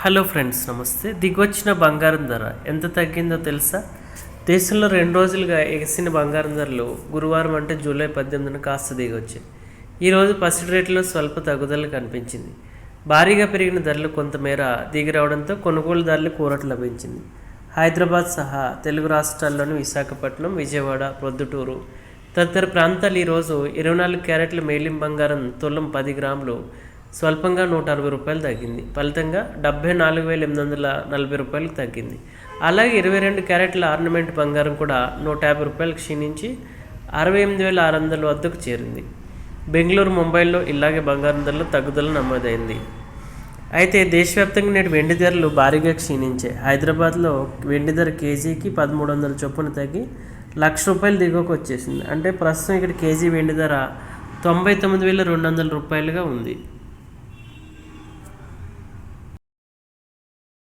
Hello friends నమస్తే. దిగొచ్చిన బంగారం ధర ఎంత తగ్గిందో తెలుసా? దేశంలో రెండు రోజులుగా ఎగిసిన బంగారం ధరలు గురువారం అంటే జూలై పద్దెనిమిదిన కాస్త దిగొచ్చాయి. ఈరోజు పసిడి రేట్లో స్వల్ప తగ్గుదల కనిపించింది. భారీగా పెరిగిన ధరలు కొంతమేర దిగి రావడంతో కొనుగోలుదారులు కూరట లభించింది. హైదరాబాద్ సహా తెలుగు రాష్ట్రాల్లోని విశాఖపట్నం విజయవాడ ప్రొద్దుటూరు తదితర ప్రాంతాలు ఈరోజు ఇరవై నాలుగు క్యారెట్ల మేలిం బంగారం తులం పది గ్రాములు స్వల్పంగా నూట అరవై రూపాయలు తగ్గింది. ఫలితంగా డెబ్బై నాలుగు వేల ఎనిమిది వందల నలభై రూపాయలకు తగ్గింది. అలాగే ఇరవై రెండు క్యారెట్ల ఆర్నమెంట్ బంగారం కూడా నూట యాభై రూపాయలు క్షీణించి అరవై ఎనిమిది వేల ఆరు వందల వద్దకు చేరింది. బెంగళూరు ముంబైలో ఇలాగే బంగారం ధరలు తగ్గుదల నమోదైంది. అయితే దేశవ్యాప్తంగా నేటి వెండి ధరలు భారీగా క్షీణించాయి. హైదరాబాద్లో వెండి ధర కేజీకి పదమూడు వందల చొప్పున తగ్గి లక్ష రూపాయలు దిగువకు వచ్చేసింది. అంటే ప్రస్తుతం ఇక్కడ కేజీ వెండి ధర తొంభై తొమ్మిది వేల రెండు వందల రూపాయలుగా ఉంది.